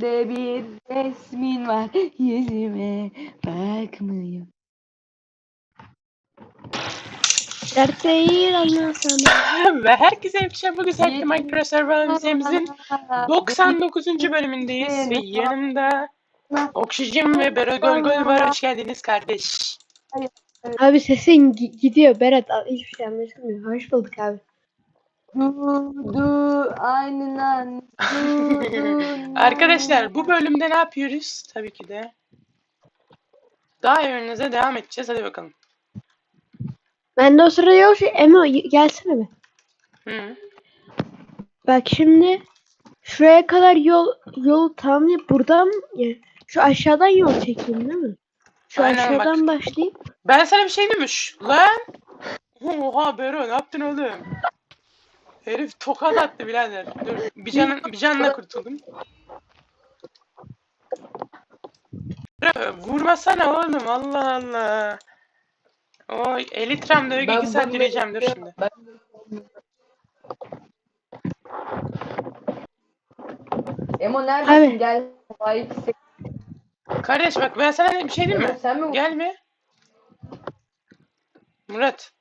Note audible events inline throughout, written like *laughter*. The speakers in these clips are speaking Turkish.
Gözümde bir resmin var. Yüzüme bakmıyor. Ondan sonra. *laughs* Ve herkese yakışan bu güzel Minecraft serverlerimizin 99. bölümündeyiz ve yanımda Oksijen ve Bero Golgol var. Hoş geldiniz kardeş. Abi sesin gi- gidiyor Berat. Hiçbir şey anlaşılmıyor. Hoş bulduk abi. Du du aynen. *laughs* Arkadaşlar bu bölümde ne yapıyoruz? Tabii ki de daha evinize devam edeceğiz. Hadi bakalım. Ben de o sırada yok. şey- Emo gelsene be. Hı. Bak şimdi şuraya kadar yol yol tam ya buradan ya şu aşağıdan yol çekeyim değil mi? Şu Aynen bak. aşağıdan başlayayım. Ben sana bir şey demiş. Lan! Oha Bero ne yaptın oğlum? Herif tokat attı birader. Dur bir, canın, bir canla kurtuldum. Vurmasana oğlum Allah Allah. O elitram da Ben iki saat yürüyeceğim dur şimdi. Ben- Emo neredesin? Abi. Gel. Ay, Kardeş bak ben sana bir şey diyeyim mi? Sen mi? Gel mi? Murat.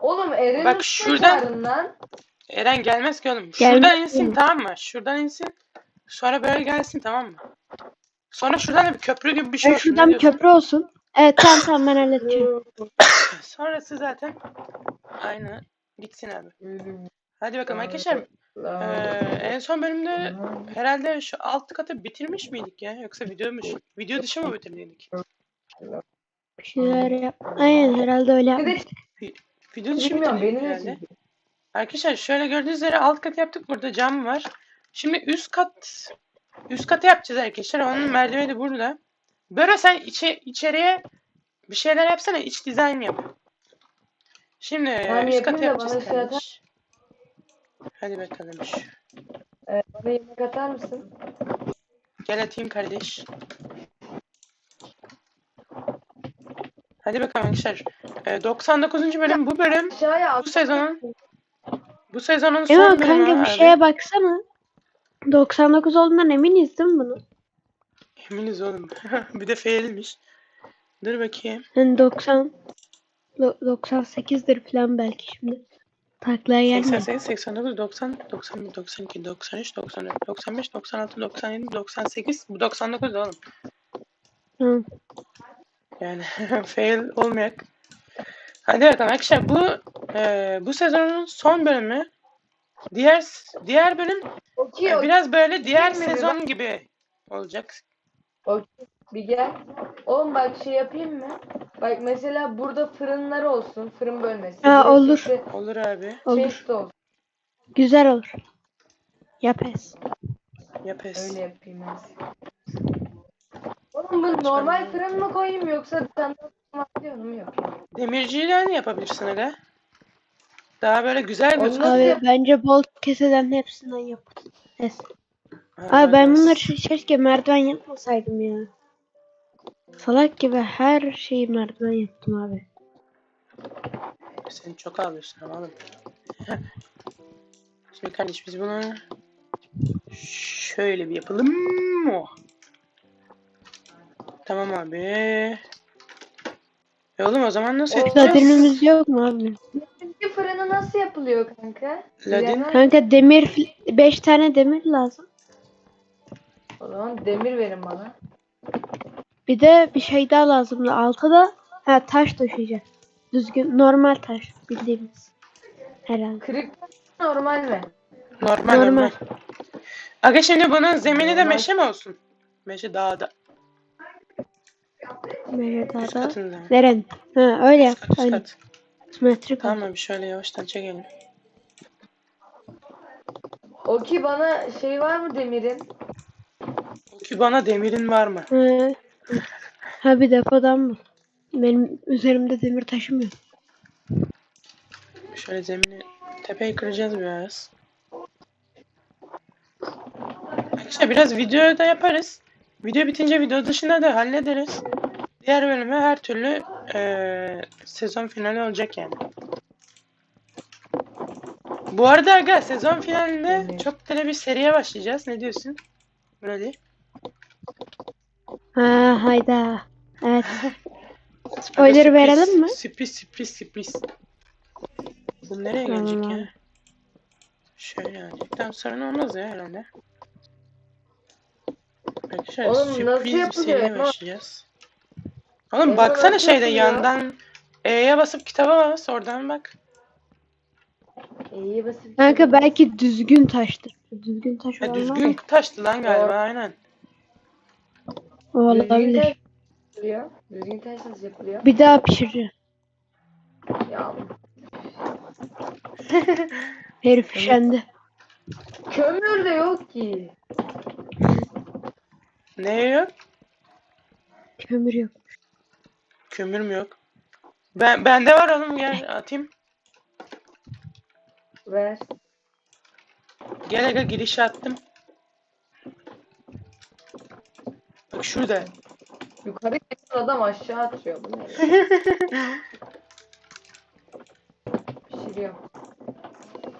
Oğlum Eren Bak şuradan- lan. Eren gelmez ki oğlum. Gelmez Şuradan insin mi? tamam mı? Şuradan insin. Sonra böyle gelsin tamam mı? Sonra şuradan da bir köprü gibi bir şey olsun. şuradan bir köprü olsun. Evet tamam tamam ben halledeceğim. *laughs* Sonrası zaten aynı gitsin abi. Hadi bakalım arkadaşlar. Ee, en son bölümde herhalde şu alt katı bitirmiş miydik ya? Yoksa video mu? Video dışı mı bitirdik? Bir şeyler yap. Aynen herhalde öyle Bir de. Video dışı bilmiyorum bitirdik benim herhalde. Arkadaşlar şöyle gördüğünüz üzere alt kat yaptık. Burada cam var. Şimdi üst kat üst katı yapacağız arkadaşlar. Onun merdiveni burada. Böyle sen içe, içeriye bir şeyler yapsana. iç dizayn yap. Şimdi Tamam, üst katı yapacağız şey kardeş. Hadi bakalım. Ee, bana yemek atar mısın? Gel atayım kardeş. Hadi bakalım arkadaşlar. Ee, 99. bölüm bu bölüm. Aşağıya. Bu sezonun bu sezonun son Emo bölümü kanka bir abi. şeye baksana. 99 olduğundan eminiz değil mi bunu? Eminiz oğlum. *laughs* bir de failmiş. Dur bakayım. Yani 90 do- 98'dir falan belki şimdi. Taklaya gelmiyor. 88, 89, 90, 91, 92, 93, 94, 95, 96, 97, 98. Bu 99 oğlum. Hı. Yani *laughs* fail olmayak. Hadi bakalım arkadaşlar bu e, bu sezonun son bölümü. Diğer diğer bölüm Okey, e, okey. biraz böyle diğer Bilmiyorum. sezon gibi olacak. Bir gel. Oğlum bak şey yapayım mı? Bak mesela burada fırınlar olsun. Fırın bölmesi. Ha, olur. işte Olur abi. Olur. olsun. Güzel olur. Yapes. Yapes. Öyle yapayım ben. Oğlum bu normal fırın mı koyayım yoksa bir tane daha diyorum mu yapayım? Demirciyle yapabilirsin aga. Daha böyle güzel nasıl Abi yap- bence bol keseden hepsinden yap. Es. Ha, Abi ben bunları ke- keşke merdiven yapmasaydım ya. Salak gibi her şeyi merdiven yaptım abi. Sen çok ağlıyorsun ama oğlum. *laughs* Şimdi kardeş biz bunu şöyle bir yapalım. Tamam abi. E oğlum o zaman nasıl O- yapacağız? Ladinimiz yok mu abi? Sizce fırını nasıl yapılıyor kanka? Ladin? Bilemem. Kanka demir 5 tane demir lazım. O zaman demir verin bana. Bir de bir şey daha lazım. Altıda ha taş döşeyeceğiz. Düzgün normal taş bildiğimiz. Herhalde. Kırık normal mi? Normal normal. Normal. Aga şimdi bunun zemini de Normal. meşe mi olsun? Meşe dağda. Merhaba. Üst katında. Neren? Ha öyle yap. Üst Aynen. kat. Simetrik Tamam abi şöyle yavaştan çekelim. O ki bana şey var mı demirin? Ki bana demirin var mı? Ha, ha bir depodan mı? Benim üzerimde demir taşımıyor. Şöyle zemini tepeyi kıracağız biraz. İşte biraz videoda yaparız. Video bitince video dışında da hallederiz. Diğer bölümü her türlü eee, sezon finali olacak yani. Bu arada aga sezon finalinde Evet. çok tele bir seriye başlayacağız. Ne diyorsun? Böyle. Ha hayda. Evet. *laughs* Spoiler verelim mi? Sürpriz sürpriz sürpriz. Bu nereye Tamam gelecek ya? Şöyle gelecekten sorun olmaz ya herhalde. Arkadaşlar Oğlum nasıl sürpriz bir yapılıyor seriye Emre? başlayacağız. Oğlum baksana nasıl şeyde yapılıyor? yandan E'ye basıp kitaba bas oradan bak. İyi basıp. Kanka belki düzgün taştır. Düzgün taş Ha, olan var düzgün taştı lan galiba Doğru. aynen. O Düzgün olabilir. taş yapılıyor. Düzgün taş nasıl yapılıyor? Bir daha pişireceğim. Ya Herif üşendi. kömür de yok ki. Ne yok? Kömür yok. Kömür mü yok? Ben bende var oğlum gel atayım. Ver. Gel aga girişe attım. Bak şurada. Yukarı gelen adam aşağı atıyor. Bu ne? *laughs* Pişiriyor.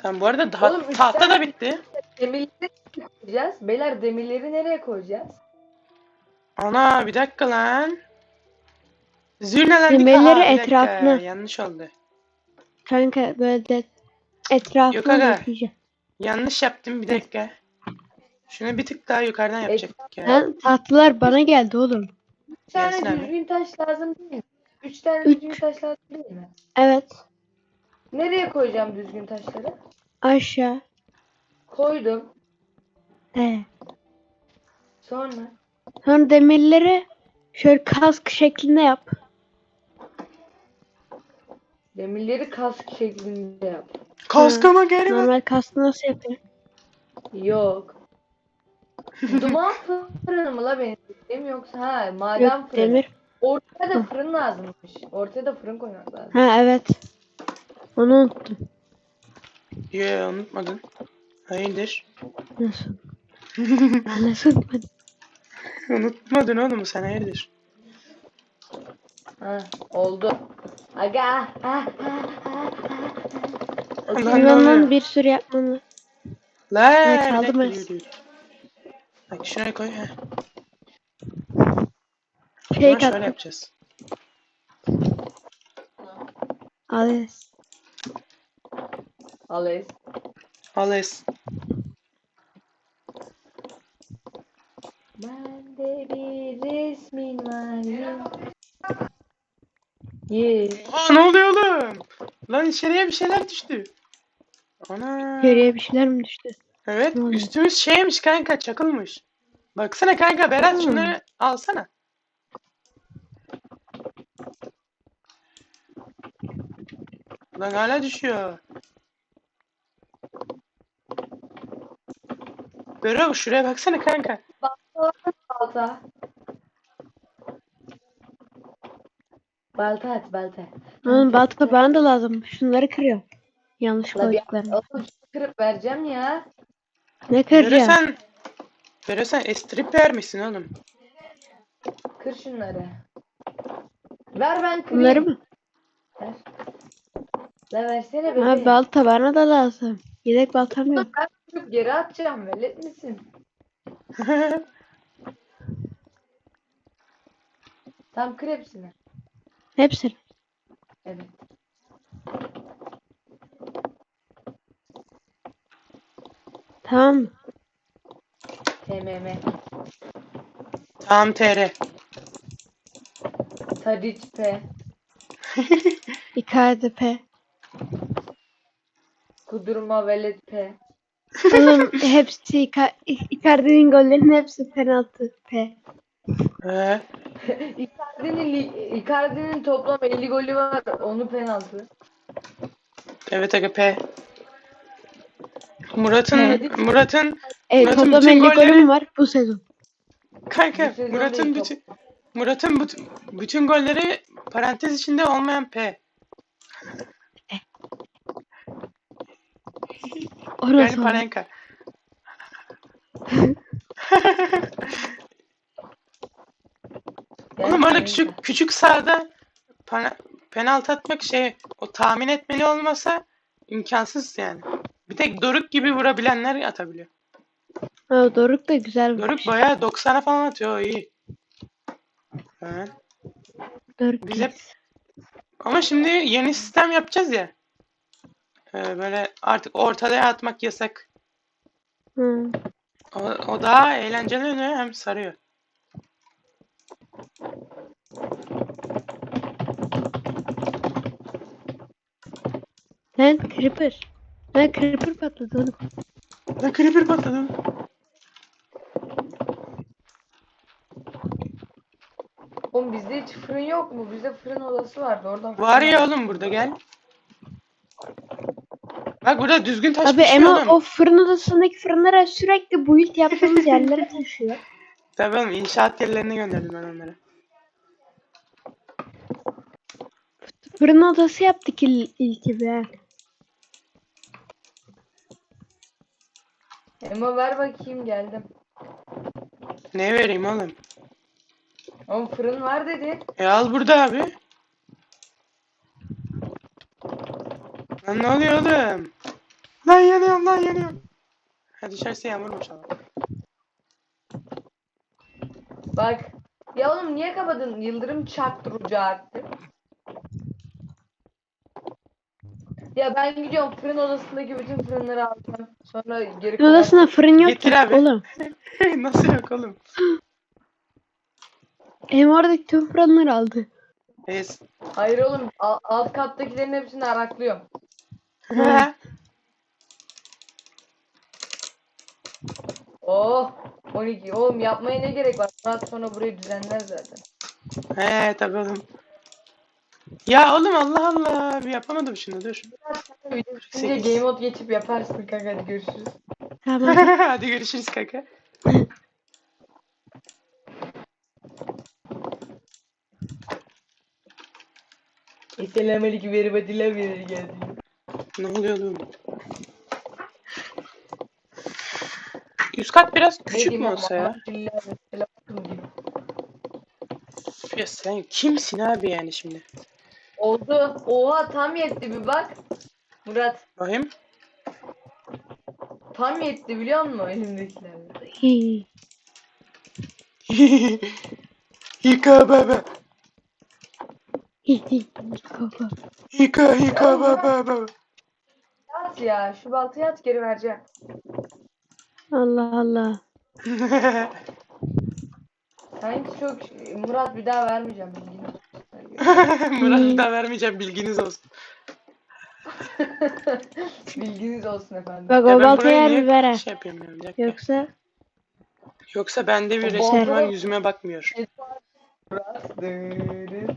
Tamam bu arada daha Oğlum, üç tahta da tane- bitti. Demirleri nereye koyacağız? Beyler demirleri nereye koyacağız? Ana bir dakika lan. Zürneler bir bir dakika, etrafına. Yanlış oldu. Kanka böyle de etrafını Yok aga. bekleyeceğim. Yanlış yaptım bir dakika. Şunu bir tık daha yukarıdan yapacaktık ya. Ha, tahtalar bana geldi oğlum. Üç tane Gelsin düzgün taş lazım değil mi? Üç tane Üç. düzgün taş lazım değil mi? Evet. Nereye koyacağım düzgün taşları? Aşağı. Koydum. He. Sonra Sonra demirleri şöyle kask şeklinde yap. demirleri kask şeklinde yap. Kaskama geri bak. Normal kaskı nasıl yapıyor? Yok. Duman fırını mı la benim dediğim yoksa ha maden Yok fırını. demir. Ortaya da fırın lazımmış. Ortaya da fırın koymak lazım. Ha evet. Onu unuttum. Yo unutmadın. Hayırdır? Nasıl? Ben nasıl unutmadım? Unutmadın oğlum sen hayırdır? Ha oldu. Aga. Ha, ha, ha, ha. Lan ne Hayvandan oluyor? bir sürü yapmanı. La Ne kaldı mı? yürü, yürü. Bak şuraya koy. He. Fake Şöyle attım. yapacağız. Ales. Ales. Ales. Bende bir resmin var. Ye. Aa ne oluyor oğlum? Lan içeriye bir şeyler düştü. Ana. Geriye bir şeyler mi düştü? Evet Ne oluyor? üstümüz şeymiş kanka çakılmış. Baksana kanka Berat Hmm. şunları alsana. Lan hala düşüyor. Berat şuraya baksana kanka. Balta. Balta at balta. Oğlum balta bana da lazım. Şunları kırıyorum. Yanlış koyduklarını. oğlum kırıp vereceğim ya. Ne kıracağım? sen Berat sen estripler misin oğlum? Kır şunları. Ver ben kırayım. Bunları mı? Ver. La versene bebeğim. Abi balta bana da lazım. Yedek baltam yok. Ben kırıp geri atacağım. Velet misin? *laughs* Tam kır hepsini. Hepsini. Evet. Tamam mı? TMM. tamam TR. Tadiç P. Icardi P. Kudurma Velet P. Oğlum hepsi Ica- Icardi'nin gollerinin hepsi penaltı P. He. *laughs* Icardi'nin Icardi'nin toplam 50 golü var. Onu penaltı. Evet aga P. Murat'ın Evet. Murat'ın Evet Murat'ın toplam bütün 50 golleri- golüm var bu sezon. kanka Bu sezon Murat'ın değil, bütün Murat'ın bütün, bütün golleri parantez içinde olmayan P. O Yani olur? *laughs* *laughs* Oğlum penaltı. küçük küçük sahada pana- penaltı atmak şey o tahmin etmeli olmasa imkansız yani. Bir tek Doruk gibi vurabilenler atabiliyor. Ha, Doruk da güzel Doruk vurmuş. bayağı 90'a falan atıyor. iyi. Ha. Doruk Biz hep- Ama şimdi yeni sistem yapacağız ya. Ee, böyle artık ortaya atmak yasak. Hı. O, o daha eğlenceli oluyor hem sarıyor. Lan Creeper. Ha Creeper patladı oğlum. Lan creeper patladı. Oğlum bizde hiç fırın yok mu? Bizde fırın odası vardı oradan. Var fırın ya aldım. oğlum burada gel. Bak burada düzgün taş Abi pişiyor Emo oğlum. o fırın odasındaki fırınlara sürekli build yaptığımız yerlere taşıyor. *laughs* Tabii oğlum inşaat yerlerine gönderdim ben onları. Fırın odası yaptık il, ilki be. Emo ver bakayım geldim. Ne vereyim oğlum? Oğlum fırın var dedi. E al burada abi. Lan ne oluyor oğlum? Lan yanıyorum lan yanıyorum. Ha dışarısı yağmurmuş abi. Bak. Ya oğlum niye kapadın? Yıldırım çarptı arttı. Ya ben gidiyorum fırın odasındaki bütün fırınları alacağım. Sonra geri Fırın odasında fırın yok Getir ki abi. oğlum. *laughs* Nasıl yok oğlum? Emo oradaki tüm fırınları aldı. Es. Hayır oğlum alt kattakilerin hepsini araklıyorum. He. Oh 12. Oğlum yapmaya ne gerek var? Saat sonra burayı düzenler zaten. He tabii oğlum. Ya oğlum Allah Allah bir yapamadım şunu dur. Şimdi game mode geçip yaparsın kanka hadi görüşürüz. Tamam. *laughs* Hadi görüşürüz kanka. Selamünaleyküm veri batıyla veri geldi. Ne oluyor oğlum? Üst kat biraz küçük mü olsa ya? Ya sen kimsin abi yani şimdi? Oldu. Oha tam yetti bir bak. Murat Bakayım. tam yetti biliyor musun elimdekilerle? Hi. Yıka baba. Hi, hi, Koko. Yıka yıka baba baba. At ya şu baltayı at geri vereceğim. Allah Allah. *laughs* Sanki çok Murat bir daha vermeyeceğim bilgini. *laughs* Murat'ı da vermeyeceğim bilginiz olsun. *laughs* Bilginiz olsun efendim. Bak o ben baltayı burayı harbi niye ver ha. Şey yapayım bir. Yoksa Yoksa bende bir resim var yüzüme bakmıyor. Murat. dırırır.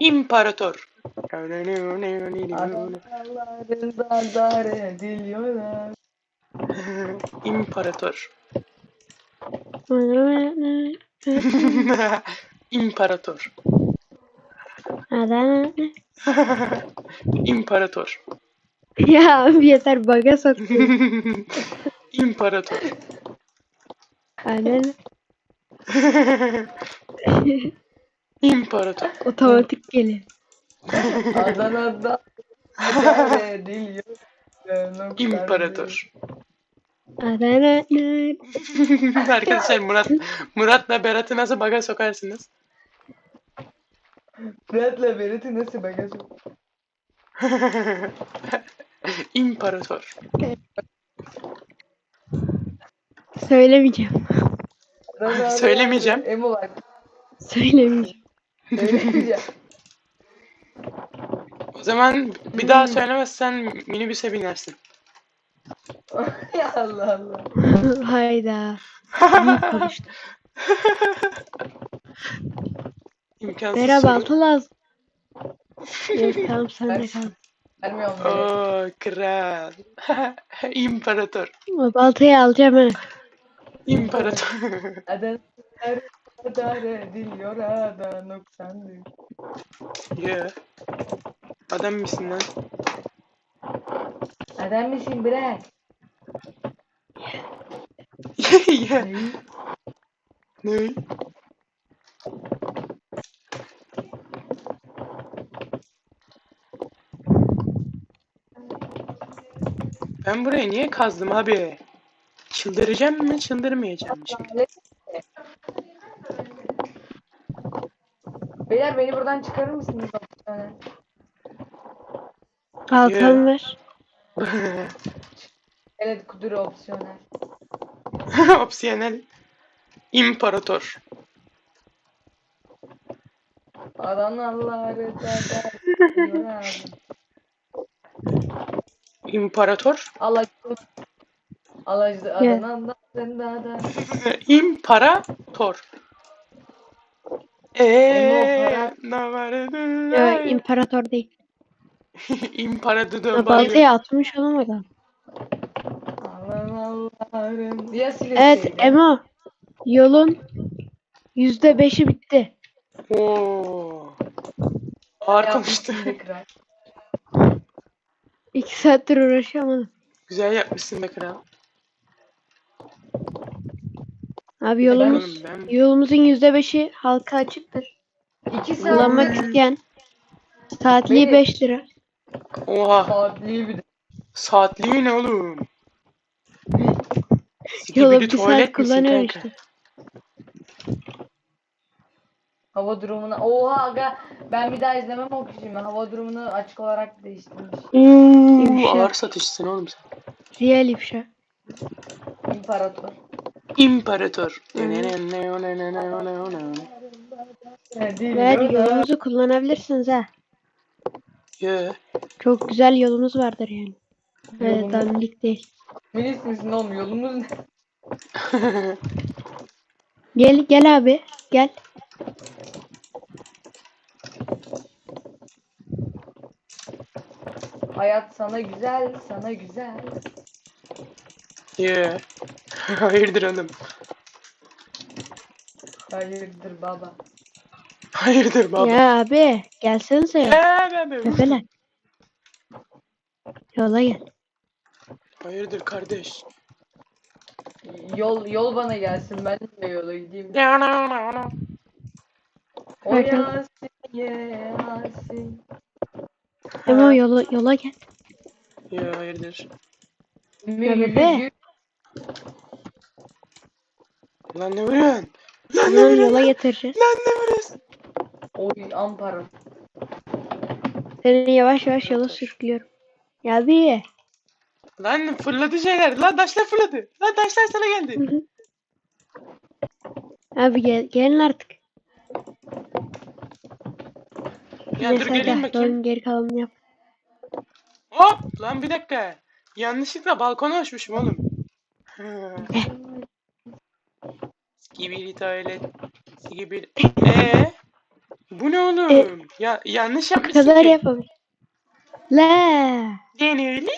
İmparator. Adamlarından dar ediliyorlar. İmparator. *laughs* İmparator. *laughs* İmparator. Ya yeter baga soktun. *laughs* İmparator. Adana. İmparator. Otomatik geliyor. Adana'da ediliyorlar. İmparator. *laughs* Arkadaşlar Murat Murat'la Berat'ı nasıl baga sokarsınız? Murat'la Berat'ı nasıl bagajı? *laughs* İmparator. Söylemeyeceğim. Söylemeyeceğim. Emo bak. Söylemeyeceğim. Söylemeyeceğim. O zaman bir daha söylemezsen minibüse binersin. *laughs* ya Allah Allah. Hayda. İmkansız Merhaba soru. lazım. *laughs* Yok tamam sen de kal. Vermiyorum böyle. Oo kral. *laughs* İmparator. Baltayı alacağım ha. İmparator. Adanalar dar ediliyor ada noksandır. ya. Adam mısın lan? Adam mısın bırak? Ya. Ne? Ben burayı niye kazdım abi? Çıldıracağım mı çıldırmayacağım mı şimdi? Beyler beni buradan çıkarır mısınız? Kalkan ver. *laughs* Evet kudur opsiyonel. *laughs* Opsiyonel. İmparator. Adanalıları da *laughs* da. İmparator. Alacı. Alacı Adana'dan da da. İmparator. Eee para- ne var Yok imparator değil. *laughs* İmparator. Baltayı atmış oğlum Adanalıların. Ya. Evet Emo. Yolun yüzde beşi bitti. Oo. Be kral. İki saattir uğraşamadım. Güzel yapmışsın be kral. Abi yolumuz ben yolumuzun yüzde beşi halka açıktır. İki saat. Kullanmak isteyen saatliği Beni- 5 lira. Oha. Saatliği bir de. Saatliği ne oğlum? Sikibidi bir saat kullanıyor işte. Hava durumuna. Oha aga. Ben bir daha izlemem o filmi. Hava durumunu açık olarak değiştirmiş. Uuu İfşa. ağır satışsın oğlum sen. Ziyel ifşa. İmparator. İmparator. Ver yolumuzu kullanabilirsiniz ha. Yo. Çok güzel yolumuz vardır yani. Yolumuz- dandik değil. Minis misin oğlum yolumuz ne? Gel gel abi gel. Hayat sana güzel, sana güzel. Yo. *laughs* Hayırdır oğlum? Hayırdır baba. Hayırdır baba? Ya abi gelsenize ya. Ya be be. Bebeler. Yola gel. Hayırdır kardeş? Yol yol bana gelsin ben de yola gideyim. O Yasin, Yasin. Emo yola, yola gel. Yo hayırdır? bebe. Lan ne vuruyorsun? Bunu yola getireceğiz. Lan ne vuruyorsun? Oy ampara. Seni yavaş yavaş yola sürüklüyorum. Ya abi. Lan fırladı şeyler. Lan taşlar fırladı. Lan taşlar sana geldi. Abi gel, gelin artık. Ya dur geleyim hadi bakayım. yolun geri kalanını yap. Hop lan bir dakika. Yanlışlıkla balkona uçmuşum oğlum. *laughs* Skibidi tuvalet. Skibidi. Eee? Bu ne oğlum? E, ya yanlış yapmışsın kadar ki. La. Denirli.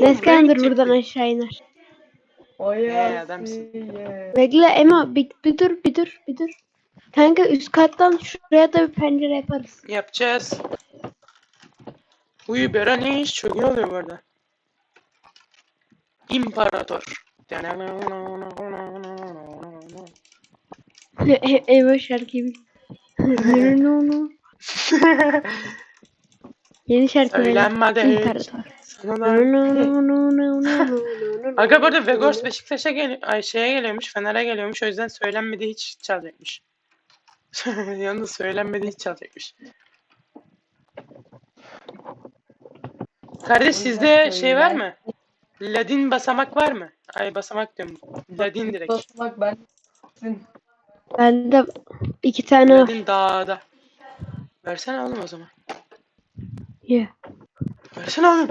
Neskan dur buradan aşağı iner. O adamsın. Bekle Emo bir, bir dur bir dur bir dur. Kanka üst kattan şuraya da bir pencere yaparız. Yapacağız. Uyu bera ne iş? Çok iyi oluyor bu arada. İmparator. E- *laughs* Emo şarkıyı bil. *laughs* *laughs* Yeni şarkı. Söylenmedi hiç. İmparator. Aga bu arada Vegors Beşiktaş'a gel ay şeye geliyormuş, Fener'e geliyormuş. O yüzden söylenmedi hiç çalacakmış. *laughs* Yalnız söylenmedi hiç çalacakmış. Kardeş sizde şey var mı? Ladin basamak var mı? Ay basamak diyorum. Ladin direkt. Basmak ben. Bende iki tane var. Ladin dağda. Versene oğlum o zaman. Ye. Versene oğlum.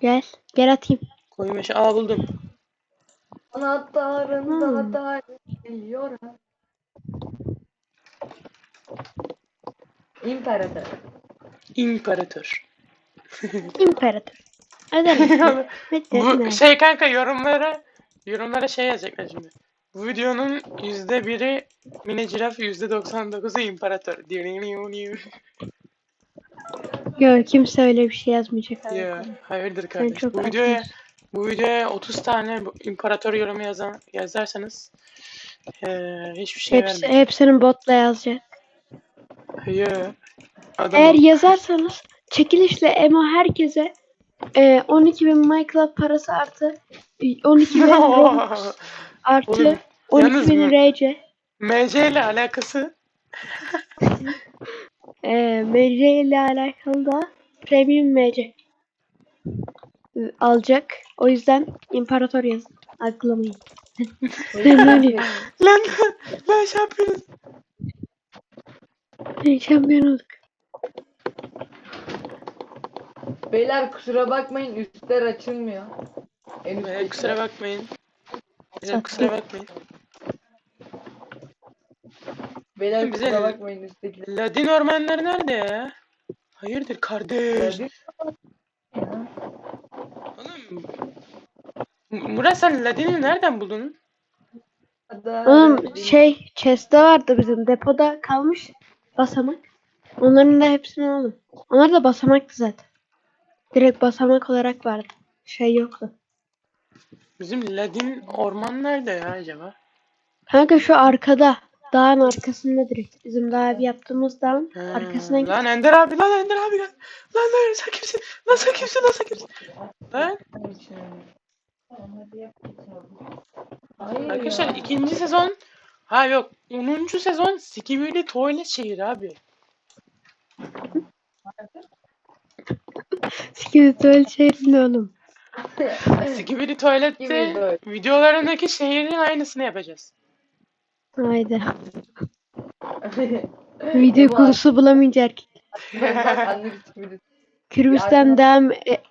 Gel. Gel atayım. Koyun meşe. Aa buldum. Anahtarında Hmm. da geliyor. İmparator. İmparator. *laughs* İmparator. Hadi hadi. *laughs* Bu şey kanka yorumlara yorumlara şey yazacaklar şimdi. Bu videonun yüzde biri mini ciraf yüzde 99'u imparator. Yok kimse öyle bir şey yazmayacak. Ya hayırdır kardeş. çok Bu videoya bu videoya 30 tane imparator yorumu yazan yazarsanız eee hiçbir şey Hepsi, vermeyeceğim. hepsinin botla yazacak. Ya. Adam Eğer yazarsanız çekilişle Emo herkese e, 12 bin Minecraft parası artı e, 12 bin *laughs* Robux artı Oğlum, 12 yalnız bin? RC. MC ile alakası. *laughs* E, MC ile alakalı da Premium MC alacak. O yüzden İmparator yazın. Aklamayın. *laughs* Lan lan yapıyoruz. Şampiyon olduk. Beyler kusura bakmayın üstler açılmıyor. En Ee, üsttekiler. kusura bakmayın. Bize Saklı. kusura bakmayın. Beyler Bize- kusura bakmayın üsttekiler. Ladin ormanları nerede ya? Hayırdır kardeş? Oğlum. M- Murat sen Ladin'i nereden buldun? Da- Oğlum şey chest'te vardı bizim depoda kalmış basamak. Onların da hepsini aldım. Onlar da basamaktı zaten. Direkt basamak olarak vardı. Şey yoktu. Bizim Ladin orman nerede ya acaba? Kanka şu arkada. Dağın arkasında direkt. Bizim daha ev yaptığımız dağın Ha, arkasına git. Lan Ender abi lan Ender abi gel. Lan lan sen kimsin? Lan sen kimsin? Lan sen kimsin? Lan Hayır arkadaşlar ya. ikinci sezon ha yok 10. sezon Skibidi Tuvalet Şehir abi. Sikimi tuvalet şehrinde oğlum. Skibidi Tuvalet'te Skibidi videolarındaki şehrin aynısını yapacağız. Haydi. *laughs* Video Emo, konusu bulamayınca erkek. anlık *laughs* gibi. Kürüs'ten devam e,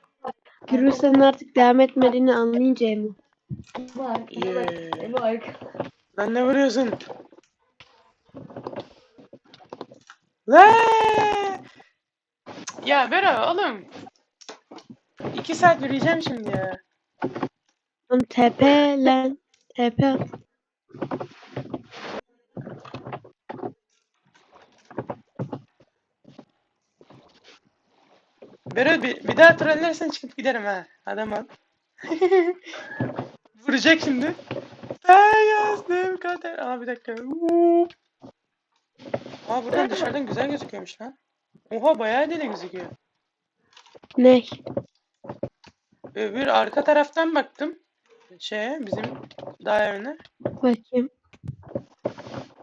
Kürüs'ten artık devam etmediğini anlayınca Emo. Arkana bak. Yeah. Emo arka. Lan ne vuruyorsun? Lan! Ya Bero oğlum. İki saat yürüyeceğim şimdi. Oğlum TP lan. At. Bero bir, bir daha trollersen çıkıp giderim ha. Adam ol. *laughs* Vuracak şimdi. Ben yazdım kader. Aa bir dakika. Uuu. Aa buradan dışarıdan güzel gözüküyormuş lan. Oha bayağı deli gözüküyor. Ne? Öbür arka taraftan baktım. Şeye bizim evine. Bakayım.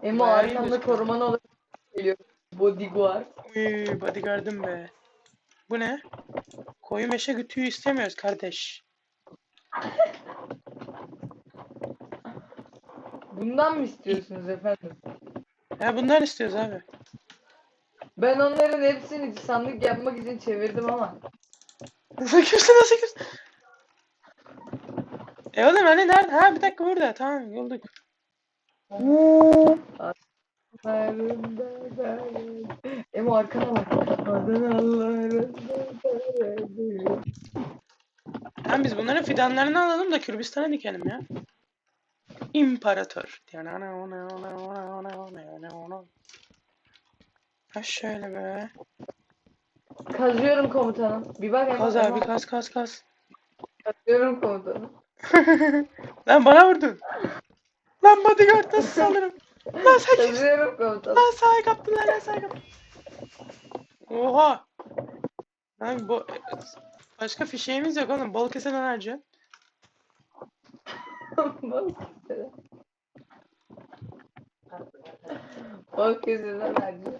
Emo Bayağı iyi arkamda gözüküyor. koruman olarak geliyor. Bodyguard. Uy bodyguardım be. Bu ne? Koyu meşe gütüğü istemiyoruz kardeş. *laughs* Bundan mı istiyorsunuz efendim? Ya bunlar istiyoruz abi. Ben onların hepsini sandık yapmak için çevirdim ama. Nasıl kimsin nasıl kimsin? E oğlum hani nerede? Ha bir dakika burada. Tamam dayanır. Emo arkana bak. Adanalarında dayanır. Tamam biz bunların fidanlarını alalım da Kürbistan'a dikelim ya. İmparator. Ha şöyle be. Kazıyorum komutanım. Bir bak Emo. Kaz abi kaz kaz kaz. Kazıyorum komutanım. *laughs* Lan bana vurdun. Lan bodyguard nasıl *laughs* saldırım? Lan sen? Kazıyorum komutanım. Lan sağa kaptılar lan sağa kaptılar. Oha. Lan bu başka fişeğimiz yok oğlum. Bol keseden harca. Bak kesene. Bak kesene bence.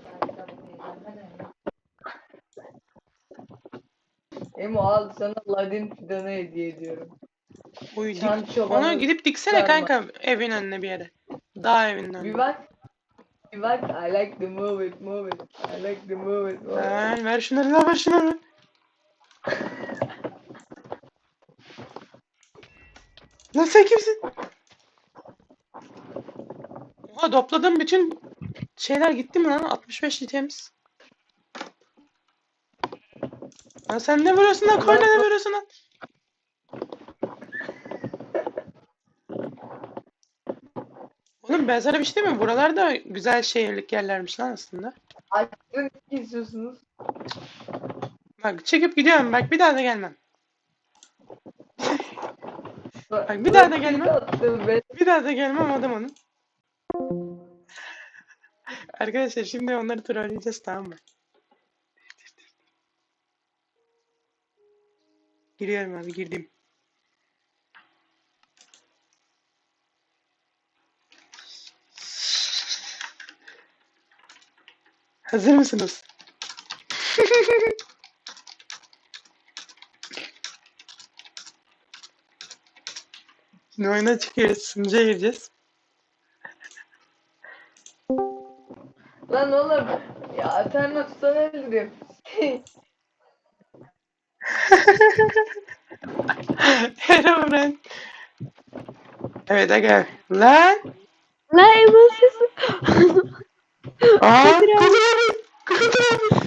Emo al sana Ladin fidanı hediye ediyorum. Uy, dik- çobanı Onu gidip diksene sarma. kanka evin önüne bir yere. Dağ evinin Bir önüne. bak. Bir bak. I like the move it, move it. I like the move it, move it. Lan ver şunları lan ver şunları. *laughs* Lan sen kimsin? Oha topladım bütün şeyler gitti mi lan? 65 itemiz. Lan sen ne vuruyorsun lan? Koyna ne vuruyorsun lan? Oğlum ben sana bir şey diyeyim mi? Buralar da güzel şehirlik yerlermiş lan aslında. Açtın ne istiyorsunuz? Bak çıkıp gidiyorum bak bir daha da gelmem. Bak, bir daha da bak, gelme. attım be. Bir daha da gelmem adam onun. *laughs* Arkadaşlar şimdi onları trolleyeceğiz tamam mı? Giriyorum abi girdim. Hazır mısınız? *laughs* Şimdi oyuna çıkıyoruz. Sunucuya gireceğiz. Lan oğlum. Ya sen tutan öldürüyorum. *laughs* Herobrine. Evet aga. Lan. La Eman sesi. Aa. Kadir abi. Kadir abi. Kadir abi.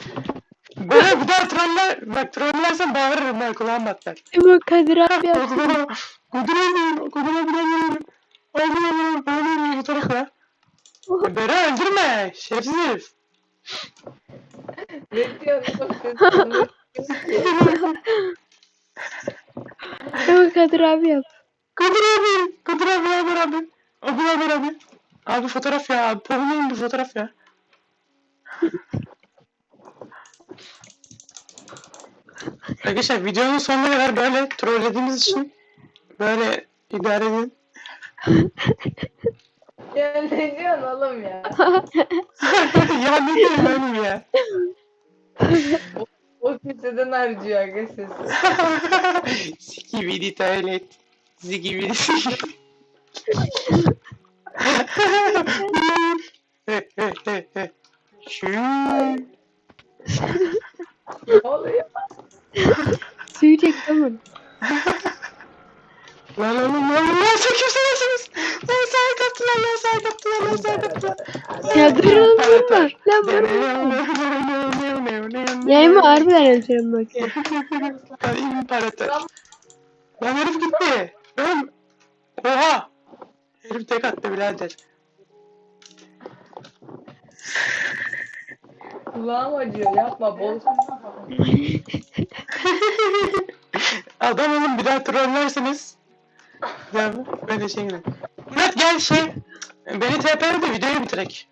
Böyle bir daha troller. Bak trollersen bağırırım ben kulağım batlar. Eman Kadir abi yaptı. Kadir abi. Kadir abi. Kadir abi ben geliyorum. Allah Allah. Ben öyle fotoğraf ya. Bera öldürme. Şerefsiz. Ne diyorsun. Eman Kadir abi yap. Kadir abi. Kadir abi haber abi. Abi haber abi. Abi fotoğraf ya. Abi bir fotoğraf ya. Arkadaşlar videonun sonuna kadar böyle trollediğimiz için böyle idare edin. Ya ne diyorsun oğlum ya? *laughs* ya ne diyeyim oğlum ya. *laughs* O kimseden harcıyor aga sesi. *laughs* Skibidi tuvalet. Skibidi Şu. Ne oluyor? Suyu çek *laughs* Eman. Lan oğlum lan lan sen kimsiniz? Lan sahip kaptılar lan sahip kaptılar lan sahip kaptılar. Ya durun durma. Lan bana. Ya Eman harbiden hemşerim bak. Ben imparator. Lan herif gitti. Lan. Oha. Herif tek attı birader. Kulağım acıyor yapma bol. *laughs* Adam olun bir daha trollerseniz. Ya ben de gidelim. Murat gel şey. Beni TP'le de videoyu bitirek.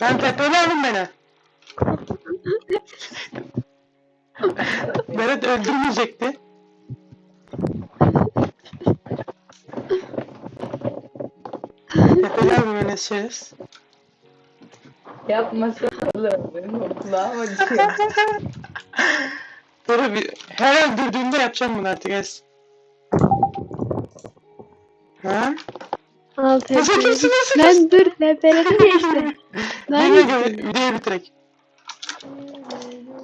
Ben TP'le alın beni. *laughs* Berat öldürmeyecekti. TP'le alın beni şeriz. Yapmasana oğlum benim o kulağım *laughs* Böyle bir, her öldürdüğümde yapacağım bunu artık es. Ha? Altı Nasıl kimsin nasıl? Lan dur. Lan Berat'ı geçti. Lan Videoyu bitirek.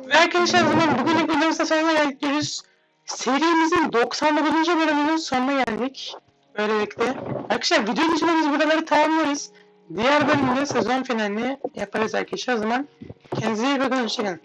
Ve arkadaşlar zaman bugünlük videomuzda sonuna geldik. Serimizin 99. bölümünün sonuna geldik. Böylelikle. Arkadaşlar video dışında biz buraları tamamlarız. Diğer bölümde sezon finalini yaparız arkadaşlar. O zaman kendinize iyi bakın. Hoşçakalın.